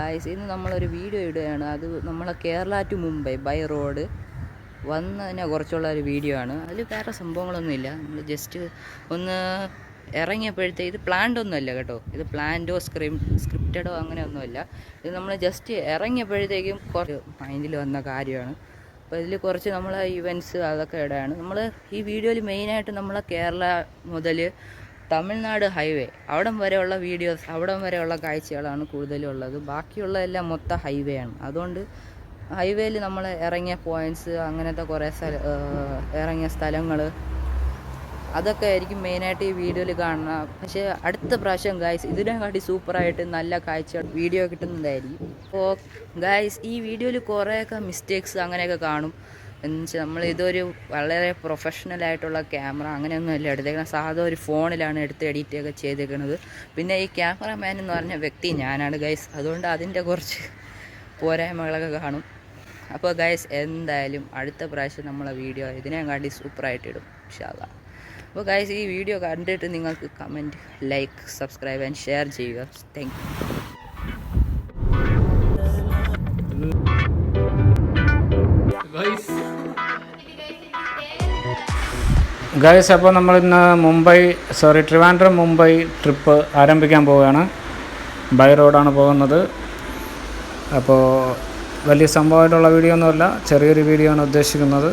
Guys ഇന്ന് നമ്മളൊരു video ഇടുകയാണ്. അത് നമ്മളെ Kerala to Mumbai by road വന്നതിനെ കുറച്ചുള്ള ഒരു വീഡിയോ ആണ്. അതിൽ വേറെ സംഭവങ്ങളൊന്നുമില്ല നമ്മൾ ജസ്റ്റ് ഒന്ന് ഇറങ്ങിയപ്പോഴത്തെ ഇത് പ്ലാൻഡ് ഒന്നുമല്ല കേട്ടോ. ഇത് പ്ലാൻഡോ സ്ക്രീം സ്ക്രിപ്റ്റഡോ അങ്ങനെ ഒന്നുമല്ല ഇത് നമ്മൾ ജസ്റ്റ് ഇറങ്ങിയപ്പോഴത്തേക്കും കുറച്ച് മൈൻഡിൽ വന്ന കാര്യമാണ്. അപ്പോൾ ഇതിൽ കുറച്ച് നമ്മളെ ഇവന്റ്സ് അതൊക്കെ ഇടാണ്. നമ്മൾ ഈ വീഡിയോയിൽ മെയിനായിട്ട് നമ്മളെ കേരള മുതൽ തമിഴ്നാട് ഹൈവേ. അവിടം വരെയുള്ള വീഡിയോസ് അവിടം വരെയുള്ള കാഴ്ചകളാണ് കൂടുതലും ഉള്ളത് ബാക്കിയുള്ള എല്ലാം മൊത്തം ഹൈവേ ആണ്. അതുകൊണ്ട് ഹൈവേയിൽ നമ്മൾ ഇറങ്ങിയ പോയിന്റ്സ് അങ്ങനത്തെ കുറേ സ്ഥല ഇറങ്ങിയ സ്ഥലങ്ങൾ അതൊക്കെ ആയിരിക്കും മെയിനായിട്ട് ഈ വീഡിയോയിൽ കാണുക പക്ഷേ അടുത്ത പ്രാവശ്യം ഗായ്സ് ഇതിനെക്കാട്ടി സൂപ്പറായിട്ട് നല്ല കാഴ്ച വീഡിയോ കിട്ടുന്നതായിരിക്കും. അപ്പോൾ ഗായ്സ് ഈ വീഡിയോയിൽ കുറേയൊക്കെ മിസ്റ്റേക്സ് അങ്ങനെയൊക്കെ കാണും. എന്നുവെച്ചാൽ നമ്മൾ ഇതൊരു വളരെ പ്രൊഫഷണൽ ആയിട്ടുള്ള ക്യാമറ അങ്ങനെയൊന്നും അല്ല എടുത്തേക്കുന്നത് സാധാ ഒരു ഫോണിലാണ് എടുത്ത് എഡിറ്റ് ഒക്കെ ചെയ്തേക്കുന്നത് പിന്നെ ഈ ക്യാമറമാൻ എന്ന് പറഞ്ഞ വ്യക്തി ഞാനാണ് ഗൈസ് അതുകൊണ്ട് അതിന്റെ കുറച്ച് പോരായ്മകളൊക്കെ കാണും. അപ്പോൾ ഗൈസ് എന്തായാലും അടുത്ത പ്രാവശ്യം നമ്മളെ വീഡിയോ ഇതിനെക്കാട്ടി സൂപ്പറായിട്ട് ഇടും ഇൻഷാല്ലാ അപ്പോൾ ഗൈസ് ഈ വീഡിയോ കണ്ടിട്ട് നിങ്ങൾക്ക് comment like subscribe and share ചെയ്യുക. താങ്ക് യു ഗൈസ് അപ്പോൾ നമ്മൾ ഇന്ന് മുംബൈ സോറി ട്രിവാൻഡ്രം മുംബൈ ട്രിപ്പ് ആരംഭിക്കാൻ പോവുകയാണ്. ബൈ റോഡാണ് പോകുന്നത്. അപ്പോൾ വലിയ സംഭവമായിട്ടുള്ള വീഡിയോ ഒന്നുമല്ല ചെറിയൊരു വീഡിയോ ആണ് ഉദ്ദേശിക്കുന്നത്.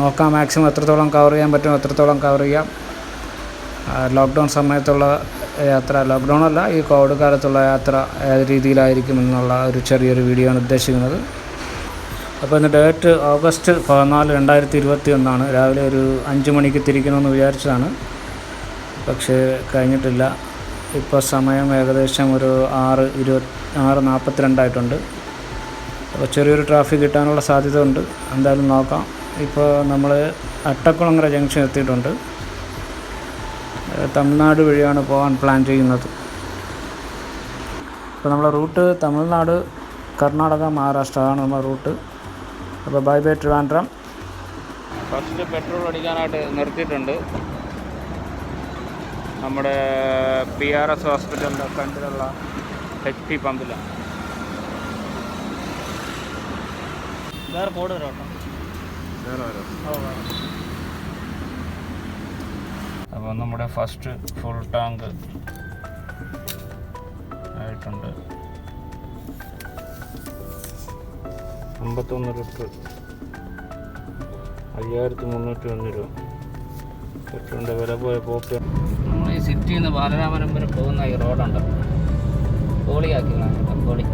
നോക്കാം മാക്സിമം എത്രത്തോളം കവർ ചെയ്യാൻ പറ്റും എത്രത്തോളം കവർ ചെയ്യാം. ലോക്ക്ഡൗൺ സമയത്തുള്ള യാത്ര ലോക്ക്ഡൗൺ അല്ല ഈ കോവിഡ് കാലത്തുള്ള യാത്ര ഏത് രീതിയിലായിരിക്കും എന്നുള്ള ഒരു ചെറിയൊരു വീഡിയോ ആണ് ഉദ്ദേശിക്കുന്നത്. അപ്പോൾ ഇന്ന് ഡേറ്റ് ഓഗസ്റ്റ് പതിനാല് രണ്ടായിരത്തി ഇരുപത്തി ഒന്നാണ് രാവിലെ ഒരു അഞ്ച് മണിക്ക് തിരിക്കണമെന്ന് വിചാരിച്ചതാണ്. പക്ഷേ കഴിഞ്ഞിട്ടില്ല. ഇപ്പോൾ സമയം ഏകദേശം ഒരു ആറ് ഇരുപത്തി ആറ് നാൽപ്പത്തിരണ്ടായിട്ടുണ്ട്. അപ്പോൾ ചെറിയൊരു ട്രാഫിക് കിട്ടാനുള്ള സാധ്യത ഉണ്ട് എന്തായാലും നോക്കാം. ഇപ്പോൾ നമ്മൾ അട്ടക്കുളങ്ങര ജംഗ്ഷൻ എത്തിയിട്ടുണ്ട്. തമിഴ്നാട് വഴിയാണ് പോകാൻ പ്ലാൻ ചെയ്യുന്നത്. അപ്പോൾ നമ്മളെ റൂട്ട് തമിഴ്നാട് കർണാടക മഹാരാഷ്ട്ര ആണ് നമ്മുടെ റൂട്ട്. അപ്പോൾ bye bye Trivandrum. First petrol അടിക്കാനായിട്ട് നിർത്തിയിട്ടുണ്ട്. നമ്മുടെ പി ആർ എസ് ഹോസ്പിറ്റലിന്റെ ഫ്രണ്ടിലുള്ള എച്ച് പി പമ്പിലാണ് വേറെ കോഡ് അപ്പോൾ നമ്മുടെ ഫസ്റ്റ് ഫുൾ ടാങ്ക് ആയിട്ടുണ്ട്. അമ്പത്തൊന്ന് ലിറ്റർ അയ്യായിരത്തി മുന്നൂറ്റി ഒന്ന് രൂപ പെട്രോളിന്റെ വില പോയ പോക്ക് നമ്മൾ ഈ സിറ്റിയിൽ നിന്ന് ബാലരാമരം വരെ പോകുന്ന ഈ റോഡുണ്ട്? പോളിയാക്കി കേട്ടോ പോളി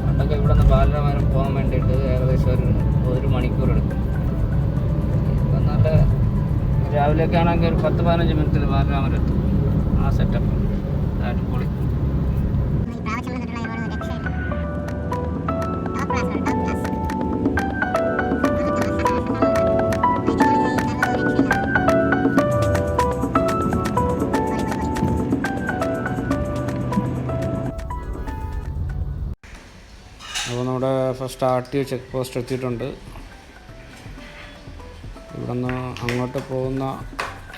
പണ്ടൊക്കെ ഇവിടെ നിന്ന് ബാലരാമരം പോകാൻ വേണ്ടിയിട്ട് ഏകദേശം ഒരു ഒരു മണിക്കൂർ എടുക്കും ഇപ്പം നല്ല രാവിലെയൊക്കെ ആണെങ്കിൽ ഒരു പത്ത് പതിനഞ്ച് മിനിറ്റിൽ ബാലരാമരം എത്തും ആ സെറ്റപ്പ് അപ്പോൾ നമ്മുടെ first R T check post എത്തിയിട്ടുണ്ട്. ഇവിടെ നിന്ന് അങ്ങോട്ട് പോകുന്ന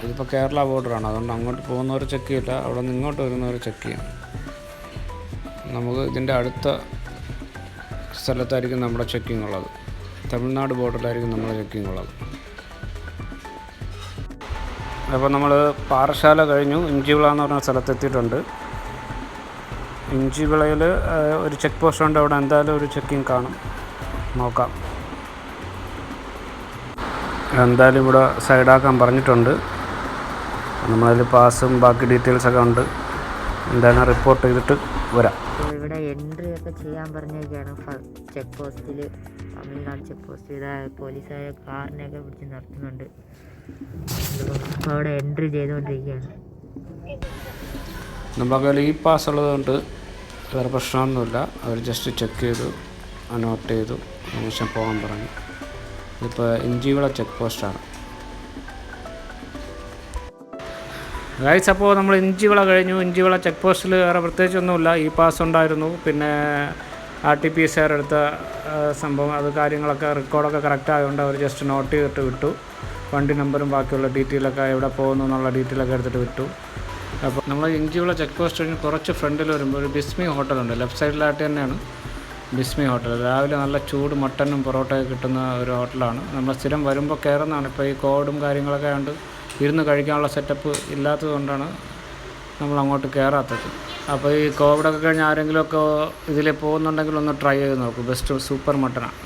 ഇതിപ്പോൾ കേരള ബോർഡറാണ് അതുകൊണ്ട് അങ്ങോട്ട് പോകുന്നവർ ചെക്ക് ചെയ്യില്ല. അവിടെ നിന്ന് ഇങ്ങോട്ട് വരുന്നവർ ചെക്ക് ചെയ്യാം. നമുക്ക് ഇതിന്റെ അടുത്ത സ്ഥലത്തായിരിക്കും നമ്മുടെ ചെക്കിംഗ് ഉള്ളത്. തമിഴ്നാട് ബോർഡറിലായിരിക്കും നമ്മുടെ ചെക്കിംഗ് ഉള്ളത്. അപ്പോൾ നമ്മൾ പാറശാല കഴിഞ്ഞു. ഇഞ്ചിവിള എന്ന് പറഞ്ഞ സ്ഥലത്തെത്തിയിട്ടുണ്ട്. ഇഞ്ചിവിളയിൽ ഒരു ചെക്ക് പോസ്റ്റ് ഉണ്ട്. അവിടെ എന്തായാലും ഒരു ചെക്കിങ് കാണും. നോക്കാം. എന്തായാലും ഇവിടെ സൈഡാക്കാൻ പറഞ്ഞിട്ടുണ്ട്. നമ്മളതിൽ പാസും ബാക്കി ഡീറ്റെയിൽസൊക്കെ ഉണ്ട്. എന്തായാലും റിപ്പോർട്ട് ചെയ്തിട്ട് വരാം. ഇവിടെ എൻട്രി ഒക്കെ ചെയ്യാൻ പറഞ്ഞൊക്കെയാണ് ചെക്ക് പോസ്റ്റിൽ തമിഴ്നാട് ചെക്ക് പോസ്റ്റ്. പോലീസായ കാറിനെയൊക്കെ പിടിച്ച് നിർത്തുന്നുണ്ട്. അപ്പോൾ അവിടെ എൻട്രി ചെയ്തുകൊണ്ടിരിക്കുകയാണ്. നമ്മുടെ കയ്യിൽ ഈ പാസ് ഉള്ളതുകൊണ്ട് വേറെ പ്രശ്നമൊന്നുമില്ല. അവർ ജസ്റ്റ് ചെക്ക് ചെയ്തു നോട്ട് ചെയ്തു അതിനുശേഷം പോകാൻ പറഞ്ഞു. ഇതിപ്പോൾ ഇഞ്ചിവിള ചെക്ക് പോസ്റ്റാണ് ഗൈസ് അപ്പോൾ നമ്മൾ ഇഞ്ചിവിള കഴിഞ്ഞു. ഇഞ്ചിവിള ചെക്ക് പോസ്റ്റിൽ വേറെ പ്രത്യേകിച്ചൊന്നുമില്ല. ഈ പാസ് ഉണ്ടായിരുന്നു. പിന്നെ ആർ ടി പി ആർ എടുത്ത സംഭവം അത് കാര്യങ്ങളൊക്കെ റെക്കോർഡൊക്കെ കറക്റ്റ് ആയതുകൊണ്ട് അവർ ജസ്റ്റ് നോട്ട് ചെയ്തിട്ട് വിട്ടു. വണ്ടി നമ്പറും ബാക്കിയുള്ള ഡീറ്റെയിലൊക്കെ എവിടെ പോകുന്നു എന്നുള്ള ഡീറ്റെയിലൊക്കെ എടുത്തിട്ട് വിട്ടു. അപ്പോൾ നമ്മൾ ഇഞ്ചിയുള്ള ചെക്ക് പോസ്റ്റ് കഴിഞ്ഞ് കുറച്ച് ഫ്രണ്ടിൽ വരുമ്പോൾ ഒരു ബിസ്മി ഹോട്ടലുണ്ട് ലെഫ്റ്റ് സൈഡിലായിട്ട് തന്നെയാണ് ബിസ്മി ഹോട്ടൽ. രാവിലെ നല്ല ചൂട് മട്ടനും പൊറോട്ടയൊക്കെ കിട്ടുന്ന ഒരു ഹോട്ടലാണ്. നമ്മൾ സ്ഥിരം വരുമ്പോൾ കയറുന്നതാണ്. ഇപ്പോൾ ഈ കോവിഡും കാര്യങ്ങളൊക്കെ ആയതുകൊണ്ട് ഇരുന്ന് കഴിക്കാനുള്ള സെറ്റപ്പ് ഇല്ലാത്തത് കൊണ്ടാണ് നമ്മൾ അങ്ങോട്ട് കയറാത്തത്. അപ്പോൾ ഈ കോവിഡൊക്കെ കഴിഞ്ഞ് ആരെങ്കിലുമൊക്കെ ഇതിൽ പോകുന്നുണ്ടെങ്കിൽ ഒന്ന് ട്രൈ ചെയ്ത് നോക്കും. ബെസ്റ്റ് സൂപ്പർ മട്ടനാണ്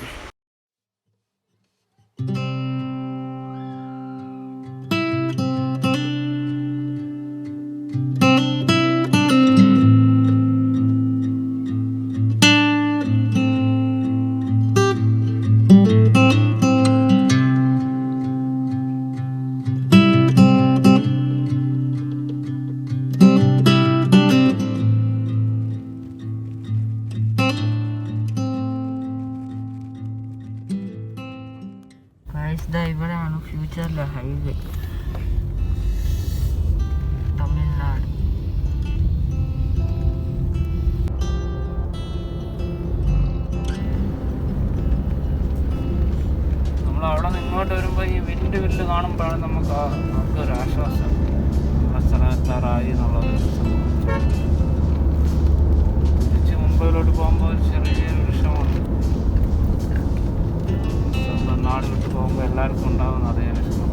പോകുമ്പോൾ എല്ലാവർക്കും ഉണ്ടാകുന്ന അതേ അനുഭവം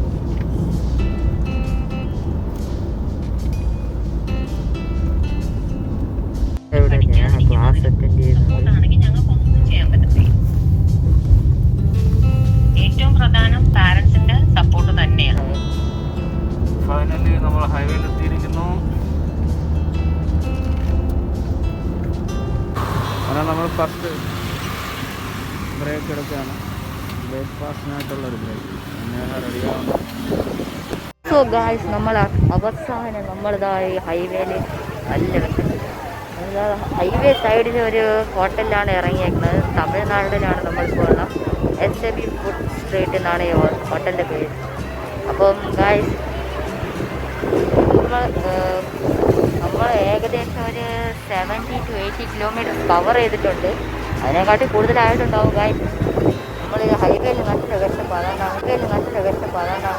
ക്ലാസ് അറ്റൻഡ് ചെയ്യുന്നത്? ഏറ്റവും പ്രധാനം പാരന്റ്സിന്റെ സപ്പോർട്ട് തന്നെയാണ്. ഫൈനലി നമ്മൾ ഹൈവേയിൽ എത്തിയിരിക്കുന്നു. അങ്ങനെ നമ്മൾ ഫസ്റ്റ് ബ്രേക്ക് എടുക്കുകയാണ്. ബ്രേക്ക്ഫാസ്റ്റിനായിട്ടുള്ളൊരു ബ്രേക്ക് സോ ഗായ്സ് നമ്മൾ അവസാനം നമ്മളിതായി ഹൈവേയിൽ നല്ല ഹൈവേ സൈഡിൽ ഒരു ഹോട്ടലിലാണ് ഇറങ്ങിയേക്കുന്നത്. തമിഴ്നാടിലാണ് നമ്മൾ ഉള്ള S A B food street എന്നാണ് ഈ ഹോട്ടലിന്റെ പേര്. അപ്പം ഗായ്സ് നമ്മൾ നമ്മൾ ഏകദേശം ഒരു seventy two eighty kilometre cover ചെയ്തിട്ടുണ്ട്. അതിനെക്കാട്ടി കൂടുതലായിട്ടുണ്ടാവും ഗായ്സ് നമ്മൾ ഹൈവേയിൽ നല്ല വിശപ്പ് അതാണ് ഹൈവേയിൽ നല്ല വിശപ്പ് അതാണ്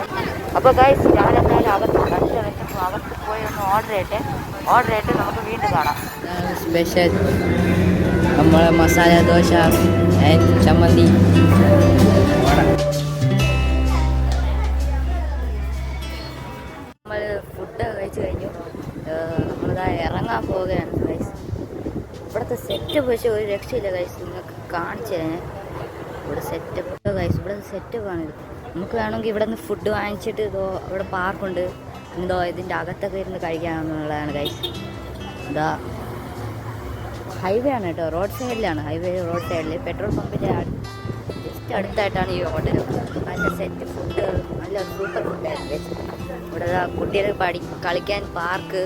അപ്പോൾ ഗൈസ് ഞാനെന്തായാലും അകത്ത് നല്ല വിശപ്പ് അകത്ത് പോയി ഒന്ന് ഓർഡർ ചെയ്യട്ടെ. ഓർഡർ ചെയ്തിട്ട് നമുക്ക് വീണ്ടും കാണാം. സ്പെഷ്യൽ നമ്മളെ മസാല ദോശ ചമ്മന്തി. നമ്മൾ ഫുഡ് കഴിച്ച് കഴിഞ്ഞു. നമ്മളിതാ ഇറങ്ങാൻ പോവുകയാണ് ഗൈസ് ഇവിടുത്തെ സെറ്റ് പക്ഷേ ഒരു രക്ഷയില്ല ഗൈസ് നിങ്ങൾക്ക് കാണിച്ചു തരാം ഇവിടെ സെറ്റപ്പ് ഗൈസ് ഇവിടെ സെറ്റപ്പ് ആണ്. നമുക്ക് വേണമെങ്കിൽ ഇവിടെ നിന്ന് ഫുഡ് വാങ്ങിച്ചിട്ട് ഇതോ ഇവിടെ പാർക്കുണ്ട് എന്തോ ഇതിന്റെ അകത്തൊക്കെ ഇരുന്ന് കഴിക്കാമെന്നുള്ളതാണ് ഗൈസ് എന്താ ഹൈവേ ആണ് കേട്ടോ. റോഡ് സൈഡിലാണ് ഹൈവേ റോഡ് സൈഡിൽ പെട്രോൾ പമ്പിന്റെ ജസ്റ്റ് അടുത്തായിട്ടാണ് ഈ ഹോട്ടൽ നല്ല സെറ്റ് ഫുഡ് നല്ല സൂപ്പർ ഫുഡായിരുന്നു ഇവിടെ കുട്ടികൾ പഠി കളിക്കാൻ പാർക്ക്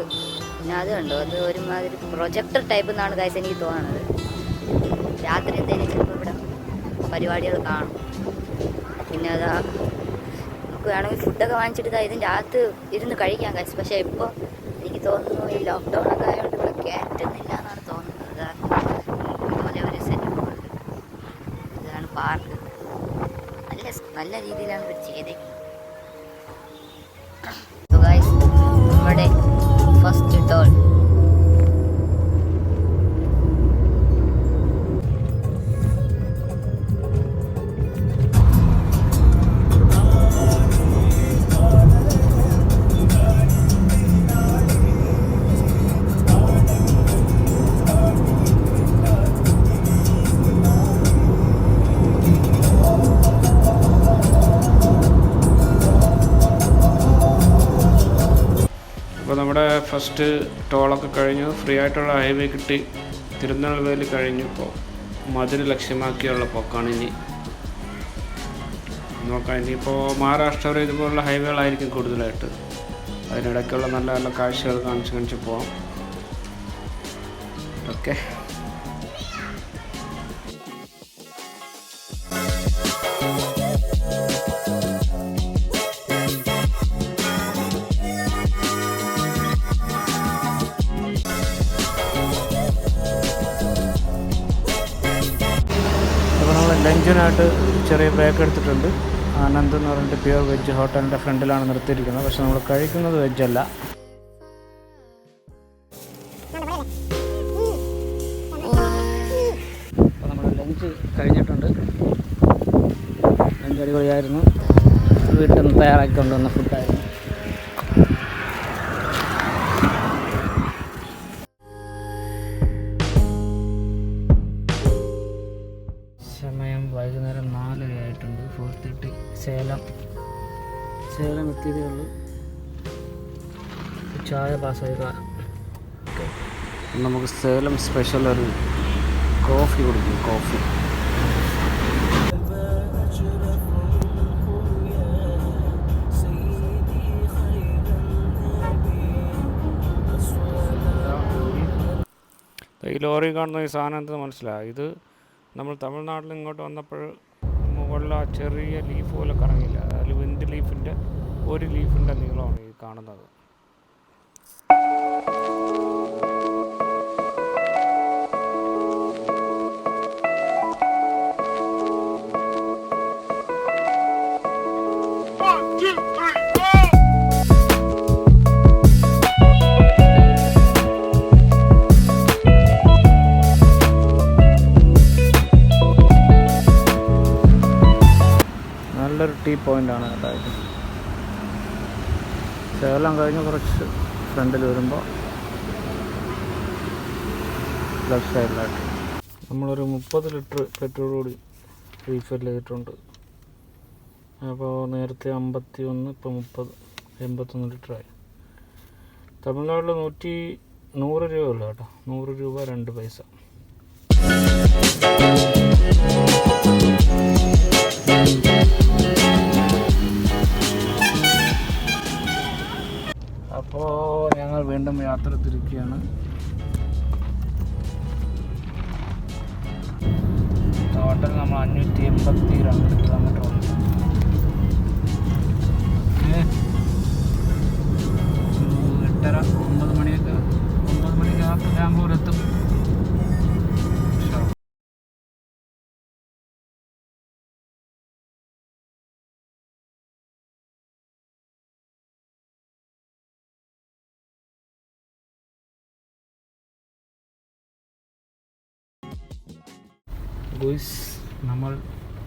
പിന്നെ അത് കണ്ടോ? അത് ഒരുമാതിരി പ്രൊജക്ടർ ടൈപ്പ് എന്നാണ് ഗൈസ് എനിക്ക് തോന്നുന്നത്. രാത്രി എന്തെങ്കിലും പരിപാടികൾ കാണും. പിന്നെ അതാ നമുക്ക് വേണമെങ്കിൽ ഫുഡൊക്കെ വാങ്ങിച്ചിട്ട് ഇതാ ഇതിന്റെ അകത്ത് ഇരുന്ന് കഴിക്കാൻ കഴിച്ചു പക്ഷേ ഇപ്പോൾ എനിക്ക് തോന്നുന്നു ഈ ലോക്ക്ഡൗൺ ഒക്കെ ആയതുകൊണ്ട് ഇവിടെ കയറ്റുന്നില്ല എന്നാണ് തോന്നുന്നത്. ഇതാ ഇതുപോലെ ഒരു സെറ്റപ്പ് ഇതാണ് പാർക്ക് നല്ല നല്ല രീതിയിലാണ് ഇവർ ചെയ്തേക്കുന്നത്. ഫസ്റ്റ് ടോളൊക്കെ കഴിഞ്ഞു. ഫ്രീ ആയിട്ടുള്ള ഹൈവേ കിട്ടി. തിരുനെൽവേലി കഴിഞ്ഞു. ഇപ്പോൾ മധുര ലക്ഷ്യമാക്കിയുള്ള പോക്കാണ് ഇനി. നോക്കാം. ഇനിയിപ്പോൾ മഹാരാഷ്ട്ര ഇതുപോലുള്ള ഹൈവേകളായിരിക്കും കൂടുതലായിട്ട്. അതിനിടയ്ക്കുള്ള നല്ല നല്ല കാഴ്ചകൾ കാണിച്ച് കാണിച്ച് പോവാം. ഓക്കെ വെജിനായിട്ട് ചെറിയ ബ്രേക്ക് എടുത്തിട്ടുണ്ട്. ആനന്ദ് എന്ന് പറഞ്ഞിട്ട് പ്യുവർ വെജ് ഹോട്ടലിന്റെ ഫ്രണ്ടിലാണ് നിർത്തിയിരിക്കുന്നത്. പക്ഷെ നമ്മൾ കഴിക്കുന്നത് വെജ്ജല്ല അപ്പോൾ നമ്മൾ ലഞ്ച് കഴിഞ്ഞിട്ടുണ്ട്. ലഞ്ച് അടിപൊളിയായിരുന്നു. വീട്ടിൽ നിന്ന് തയ്യാറാക്കി കൊണ്ടുവന്ന ഫുഡായിരുന്നു നമുക്ക് സേലം സ്പെഷ്യൽ ഒരു കോഫി കുടിക്കും കോഫി ഈ ലോറി കാണുന്ന ഈ സാധനം എന്ത് മനസ്സിലായി? ഇത് നമ്മൾ തമിഴ്നാട്ടിൽ ഇങ്ങോട്ട് വന്നപ്പോൾ മുകളിൽ ആ ചെറിയ ലീഫ് പോലെ കറങ്ങില്ല അതിൽ വിൻഡ് ലീഫിന്റെ ഒരു ലീഫിന്റെ നീളമാണ് ഈ കാണുന്നത്. നല്ലൊരു ടീ പോയിന്റാണ് ഇത്. സേലം കഴിഞ്ഞ് കുറച്ച് ഫ്രണ്ടിൽ വരുമ്പോൾ ലെഫ്റ്റ് സൈഡിലായിട്ട് നമ്മളൊരു മുപ്പത് ലിറ്റർ പെട്രോൾ കൂടി റീഫിൽ ചെയ്തിട്ടുണ്ട്. അപ്പോൾ നേരത്തെ അമ്പത്തി ഒന്ന് ഇപ്പോൾ മുപ്പത് എൺപത്തൊന്ന് ലിറ്ററായി തമിഴ്നാട്ടിൽ നൂറ്റി നൂറ് രൂപ ഉള്ളു കേട്ടോ. നൂറ് രൂപ രണ്ട് പൈസ. വീണ്ടും യാത്ര തിരിക്കുകയാണ് ടോട്ടൽ നമ്മൾ അഞ്ഞൂറ്റി എൺപത്തി രണ്ട് ഗുയിസ് നമ്മൾ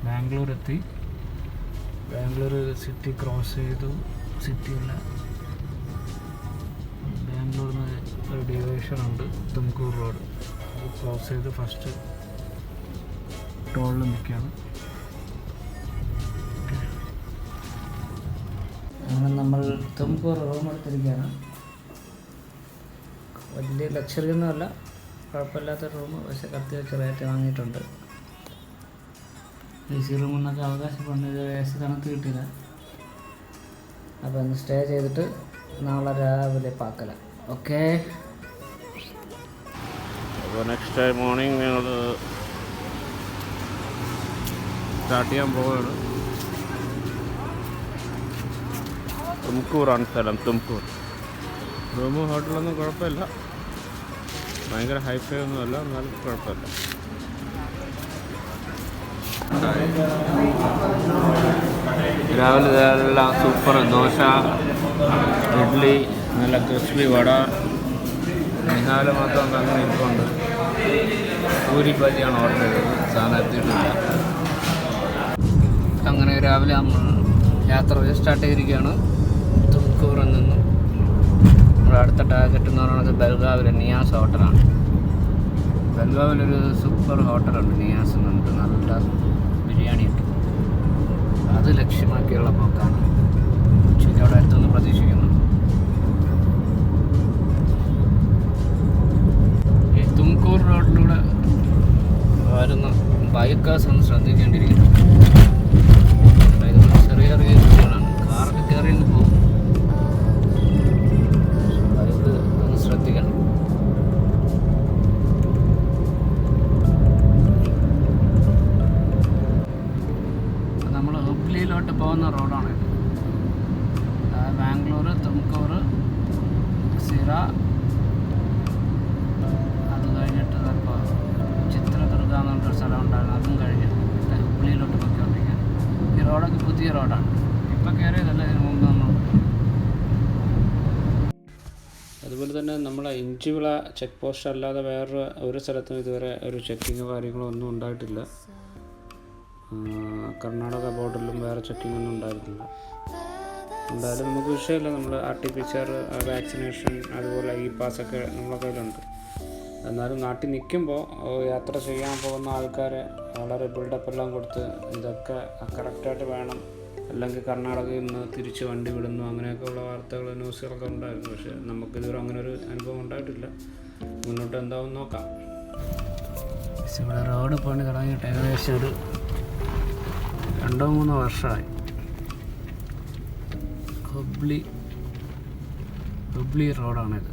ബാംഗ്ലൂർ എത്തി ബാംഗ്ലൂർ സിറ്റി ക്രോസ് ചെയ്തു. സിറ്റിയുള്ള ബാംഗ്ലൂരിൽ നിന്ന് ഒരു ഡിവിഷൻ ഉണ്ട് തുംകൂർ റോഡ് അത് ക്രോസ് ചെയ്ത് ഫസ്റ്റ് ടോളിൽ നിൽക്കുകയാണ്. അങ്ങനെ നമ്മൾ തുംകൂർ റൂം എടുത്തിരിക്കുകയാണ്. വലിയ ലക്ഷറി ഒന്നുമല്ല കുഴപ്പമില്ലാത്ത റൂം കത്തി വെച്ച് റേറ്റ് വാങ്ങിയിട്ടുണ്ട്. എ സി റൂമിൽ നിന്നൊക്കെ അവകാശപ്പെടുന്നത് എ സി കണക്ക് കിട്ടിയില്ല അപ്പോൾ ഒന്ന് സ്റ്റേ ചെയ്തിട്ട് നാളെ രാവിലെ പാക്കല. ഓക്കെ അപ്പോൾ നെക്സ്റ്റ് ടൈം മോർണിംഗ് ഞങ്ങൾ സ്റ്റാർട്ട് ചെയ്യാൻ പോവുകയാണ് തുംകൂറാണ് സ്ഥലം തുംകൂർ. റൂമും ഹോട്ടലൊന്നും കുഴപ്പമില്ല. ഭയങ്കര ഹൈഫൈ ഒന്നുമല്ല എന്നാലും കുഴപ്പമില്ല. രാവിലെ രാവിലെ സൂപ്പർ ദോശ ഇഡ്ഡലി നല്ല ക്രിസ്പി വട നിഹാൽ മാത്രം അങ്ങനെ ഇരിപ്പുണ്ട്. പൂരി ഓർഡർ ചെയ്തത്. സാധനം എത്തിയിട്ടില്ല. അങ്ങനെ രാവിലെ നമ്മൾ യാത്ര സ്റ്റാർട്ട് ചെയ്തിരിക്കുകയാണ്. തുംകൂറിൽ നിന്നും. നമ്മുടെ അടുത്ത ടാർഗറ്റ് എന്ന് പറയുന്നത് ബൽഗാവിലെ നിയാസ് ഹോട്ടലാണ് ബൽഗാവിലൊരു സൂപ്പർ ഹോട്ടലുണ്ട് നിയാസ് എന്ന് പറഞ്ഞിട്ട് നല്ല അത് ലക്ഷ്യമാക്കിയുള്ള പോക്കാണ്. ഉച്ചയ്ക്ക് അവിടെ അടുത്തൊന്ന് പ്രതീക്ഷിക്കുന്നു. ഈ തുംകൂർ റോഡിലൂടെ വരുന്ന ബൈക്കേഴ്സ് ഒന്ന് ശ്രദ്ധിക്കേണ്ടിയിരിക്കുന്നു. അതുപോലെ തന്നെ നമ്മളെ ഇഞ്ചിവിള ചെക്ക് പോസ്റ്റ് അല്ലാതെ വേറൊരു ഒരു സ്ഥലത്തും ഇതുവരെ ഒരു ചെക്കിങ്ങോ കാര്യങ്ങളോ ഒന്നും ഉണ്ടായിട്ടില്ല. കർണാടക ബോർഡറിലും വേറെ ചെക്കിംഗ് ഒന്നും ഉണ്ടായിരുന്നില്ല എന്തായാലും നമുക്ക് വിഷയമില്ല. നമ്മൾ R T P C R vaccination അതുപോലെ ഇ പാസ്സൊക്കെ നമ്മളെ കയ്യിലുണ്ട്. എന്നാലും നാട്ടിൽ നിൽക്കുമ്പോൾ യാത്ര ചെയ്യാൻ പോകുന്ന ആൾക്കാരെ വളരെ ബിൽഡപ്പ് എല്ലാം കൊടുത്ത് ഇതൊക്കെ കറക്റ്റായിട്ട് വേണം അല്ലെങ്കിൽ കർണാടകയിൽ നിന്ന് തിരിച്ച് വണ്ടി വിടുന്നു അങ്ങനെയൊക്കെയുള്ള വാർത്തകൾ ന്യൂസുകളൊക്കെ ഉണ്ടായിരുന്നു. പക്ഷേ നമുക്കിതുവരെ അങ്ങനെ ഒരു അനുഭവം ഉണ്ടായിട്ടില്ല. മുന്നോട്ട് എന്താവും നോക്കാം. ഇവിടെ റോഡ് പണി തുടങ്ങിയിട്ട് ഏകദേശം ഒരു രണ്ടോ മൂന്നോ വർഷമായി. ഹുബ്ലി ഹുബ്ലി റോഡാണിത്.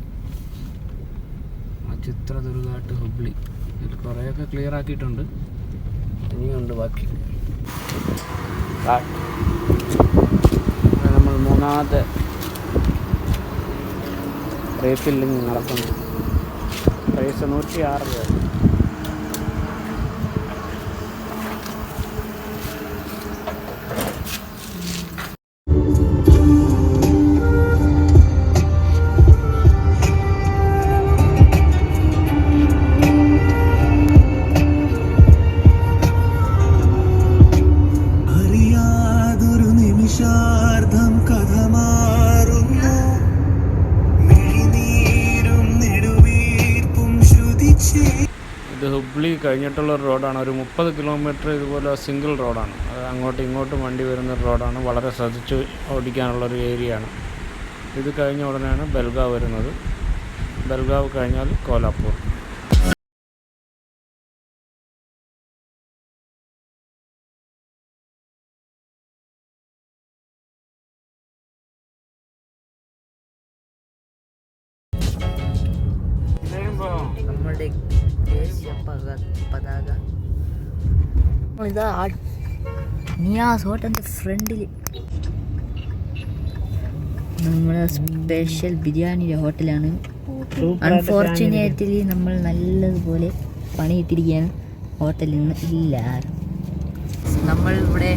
ആ ചിത്രദുർഗാട്ട് ഹുബ്ലി ഇതിൽ കുറേയൊക്കെ ക്ലിയർ ആക്കിയിട്ടുണ്ട്. ഇനിയുണ്ട് ബാക്കി. മൂന്നാമത്തെ റീഫില്ലിങ് നടക്കുന്നു പ്രൈസ് നൂറ്റി ആറ് രൂപ. അറിയാതൊരു ഹുബ്ലി കഴിഞ്ഞിട്ടുള്ള ഒരു റോഡാണ്. ഒരു മുപ്പത് കിലോമീറ്റർ ഇതുപോലെ സിംഗിൾ റോഡാണ്. അത് അങ്ങോട്ടും ഇങ്ങോട്ടും വണ്ടി വരുന്ന ഒരു റോഡാണ്. വളരെ ശ്രദ്ധിച്ച് ഓടിക്കാനുള്ള ഒരു ഏരിയയാണ്. ഇത് കഴിഞ്ഞ ഉടനെയാണ് ബൽഗാവ് വരുന്നത്. ബൽഗാവ് കഴിഞ്ഞാൽ കോലാപ്പൂർ. ഇതാ. നിയാസ് ഫ്രണ്ടിൽ നമ്മുടെ സ്പെഷ്യൽ ബിരിയാണിയുടെ ഹോട്ടലാണ്. അൺഫോർച്ചുനേറ്റ്ലി നമ്മൾ നല്ലതുപോലെ പണിയിട്ടിരിക്കുകയാണ്. ഹോട്ടലിൽ നിന്ന് ഇല്ല നമ്മൾ ഇവിടെ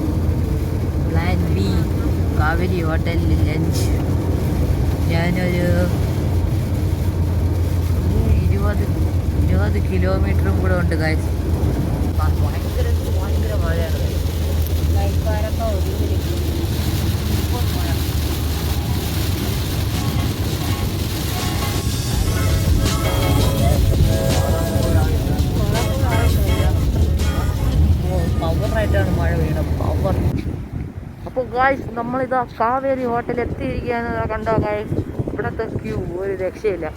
പ്ലാൻ ബി കാവേരി ഹോട്ടലിൽ ലഞ്ച് ഞാനൊരു ഇരുപത് ഇരുപത് കിലോമീറ്ററും കൂടെ ഉണ്ട് കാഴ്ച ഭയങ്കര ഭയങ്കര മഴയാണ് കൈക്കാരൊക്കെ ഒതുങ്ങിയിരിക്കും പവറായിട്ടാണ് മഴ ഗായ്സ് നമ്മളിതാ കാവേരി ഹോട്ടലിൽ എത്തിയിരിക്കുകയാണ്. കണ്ടോ ഗായ്സ് ഇവിടത്തെ ക്യൂ ഒരു രക്ഷയില്ല.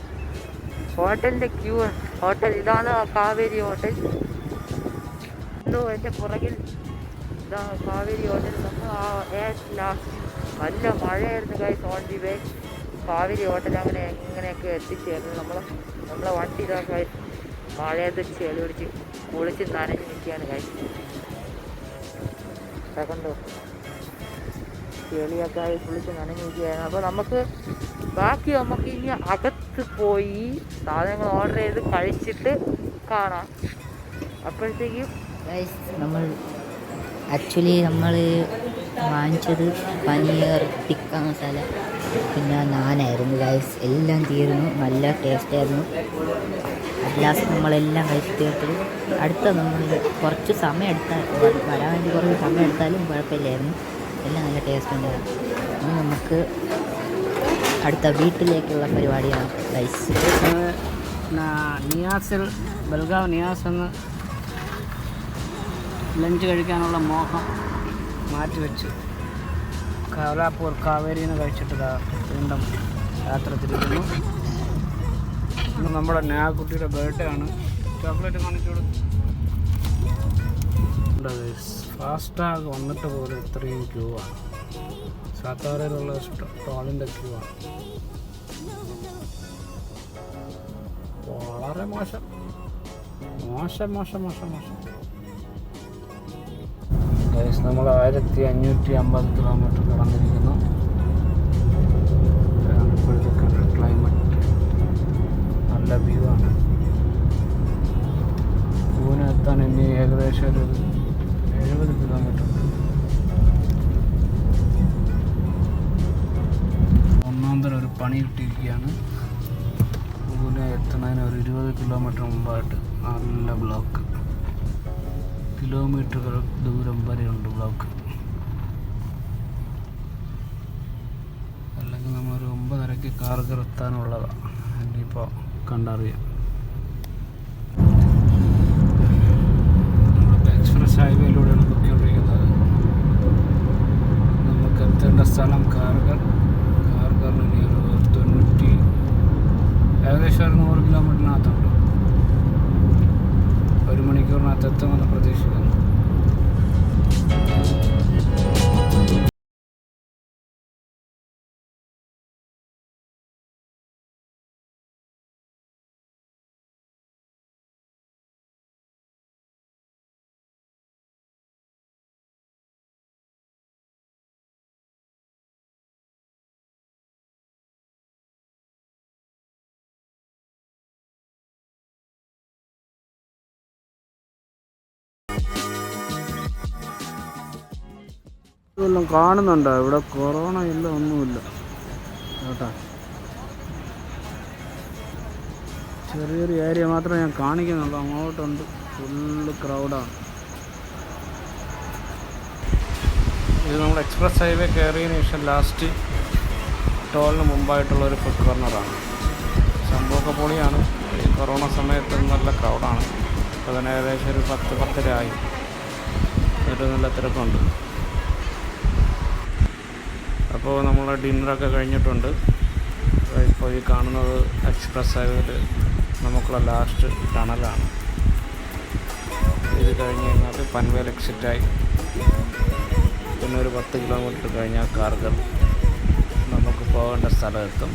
ഹോട്ടലിന്റെ ക്യൂ ഹോട്ടൽ ഇതാണ് കാവേരി ഹോട്ടൽ എന്തോ എന്റെ പുറകിൽ ഇതാ കാവേരി ഹോട്ടൽ നമ്മൾ ആ ലാസ്റ്റ് നല്ല മഴയായിരുന്നു guys on the way. Kaveri hotel അങ്ങനെ എങ്ങനെയൊക്കെ എത്തിച്ചേർന്നു. നമ്മൾ നമ്മളെ വണ്ടി ഇതാ ഗായ്സ് മഴയത്ത് ചെളി പിടിച്ച് കുളിച്ച് നനഞ്ഞ് നിൽക്കുകയാണ് ഗായ്സ് കണ്ടോ? ചെളിയൊക്കെ ആയി കുളിച്ച് നനഞ്ഞ് നിൽക്കുകയാണ്. അപ്പോൾ നമുക്ക് ബാക്കി നമുക്ക് ഇനി അകത്ത് പോയി സാധനങ്ങൾ ഓർഡർ ചെയ്ത് കഴിച്ചിട്ട് കാണാം. അപ്പോഴത്തേക്കും നമ്മൾ ആക്ച്വലി നമ്മൾ വാങ്ങിച്ചത് പനീർ ടിക്ക മസാല പിന്നെ നാനായിരുന്നു ഗൈസ് എല്ലാം തീർന്നു. നല്ല ടേസ്റ്റ് ആയിരുന്നു. ലാസ്റ്റ് നമ്മളെല്ലാം കഴിച്ച് തീർത്തത്. അടുത്ത നമ്മൾ കുറച്ച് സമയം എടുത്താൽ വരാൻ വേണ്ടി കുറച്ച് സമയം എടുത്താലും കുഴപ്പമില്ലായിരുന്നു. എല്ലാം നല്ല ടേസ്റ്റ് ഉണ്ടായിരുന്നു. ഇനി നമുക്ക് അടുത്ത വീട്ടിലേക്കുള്ള പരിപാടിയാണ് ഗൈസ് നിയാസിൽ ബൽഗാവ് നിയാസ് എന്ന് ലഞ്ച് കഴിക്കാനുള്ള മോഹം മാറ്റിവെച്ച്. കാലാപ്പൂർ കാവേരി എന്ന് കഴിച്ചിട്ട് വീണ്ടും യാത്ര തിരിക്കുന്നു ഇന്ന് നമ്മുടെ നാക്കുട്ടിയുടെ ബർത്ത്ഡേ ആണ്. ചോക്ലേറ്റ് കാണിച്ചോളൂ. ഫാസ്റ്റാഗ് വന്നിട്ട് പോലും ഇത്രയും ക്യൂ ആണ് സാത്താറയിലുള്ള ടോളിന്റെ ക്യൂ ആണ് വളരെ മോശം. മോശം മോശം മോശം മോശം. നമ്മൾ ആയിരത്തി അഞ്ഞൂറ്റി അമ്പത് കിലോമീറ്റർ കടന്നിരിക്കുന്നു. ഇപ്പോഴത്തെ ക്ലൈമറ്റ് നല്ല വ്യൂ ആണ്. പൂനെ എത്താൻ ഇനി ഏകദേശം ഒരു എഴുപത് കിലോമീറ്റർ ഒന്നാന്തരം ഒരു പണി കിട്ടിയിരിക്കുകയാണ്. പൂനെ എത്തുന്നതിന് ഒരു ഇരുപത് കിലോമീറ്റർ മുമ്പായിട്ട് നല്ല ബ്ലോക്ക് കിലോമീറ്ററുകൾ ദൂരം വരെയുണ്ട് ബ്ലോക്ക്. അല്ലെങ്കിൽ നമ്മളൊരു ഒമ്പതരയ്ക്ക് കാർ എത്താനുള്ളതാണ് ഇനിയിപ്പോൾ കണ്ടറിയാം. ഇതെല്ലാം കാണുന്നുണ്ടോ? ഇവിടെ കൊറോണ ഇല്ല ഒന്നുമില്ല. കേട്ടാ. ചെറിയൊരു ഏരിയ മാത്രമേ ഞാൻ കാണിക്കുന്നുള്ളൂ. അങ്ങോട്ടുണ്ട്. ഫുള്ള് ക്രൗഡാണ് ഇത് നമ്മൾ എക്സ്പ്രസ് ഹൈവേ കയറിയതിന് ശേഷം ലാസ്റ്റ് ടോളിന് മുമ്പായിട്ടുള്ള ഒരു ഫുഡ് കോർണറാണ് സംഭവമൊക്കെ പൊളിയാണ്. കൊറോണ സമയത്ത് നല്ല ക്രൗഡാണ് അപ്പോൾ തന്നെ ഏകദേശം ഒരു പത്ത് പത്തര ആയി. നല്ല തിരക്കുണ്ട്. അപ്പോൾ നമ്മൾ ഡിന്നറൊക്കെ കഴിഞ്ഞിട്ടുണ്ട്. ഇപ്പോൾ ഈ കാണുന്നത് എക്സ്പ്രസ് ഹൈവേയിൽ നമുക്കുള്ള ലാസ്റ്റ് ടണലാണ്. ഇത് കഴിഞ്ഞ് കഴിഞ്ഞാൽ പൻവേൽ എക്സിറ്റായി. പിന്നെ ഒരു പത്ത് കിലോമീറ്റർ കഴിഞ്ഞാൽ കാർഗർ നമുക്ക് പോകേണ്ട സ്ഥലമെത്തും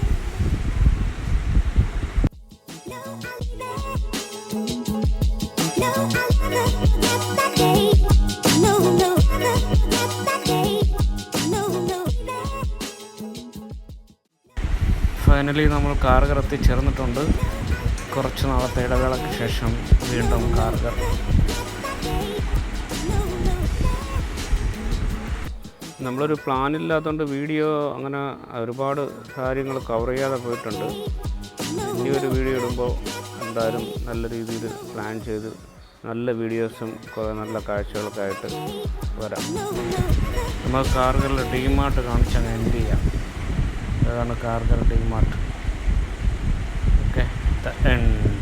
ഫൈനലി നമ്മൾ കാർഗർ എത്തിച്ചേർന്നിട്ടുണ്ട് കുറച്ച് നാളത്തെ ഇടവേളയ്ക്ക് ശേഷം വീണ്ടും കാർഗർ. നമ്മളൊരു പ്ലാനില്ലാത്തതുകൊണ്ട് വീഡിയോ അങ്ങനെ ഒരുപാട് കാര്യങ്ങൾ കവർ ചെയ്യാതെ പോയിട്ടുണ്ട്. ഇനി ഒരു വീഡിയോ ഇടുമ്പോൾ എന്തായാലും നല്ല രീതിയിൽ പ്ലാൻ ചെയ്ത് നല്ല വീഡിയോസും കുറേ നല്ല കാഴ്ചകളൊക്കെ ആയിട്ട് വരാം. നമ്മൾ കാർഗറിൽ ടീമായിട്ട് കാണിച്ചങ്ങ് എൻഡ് ചെയ്യാം. അതാണ് കാർഗർ ഡീമാർട്ട് ഓക്കെ എൻഡ്.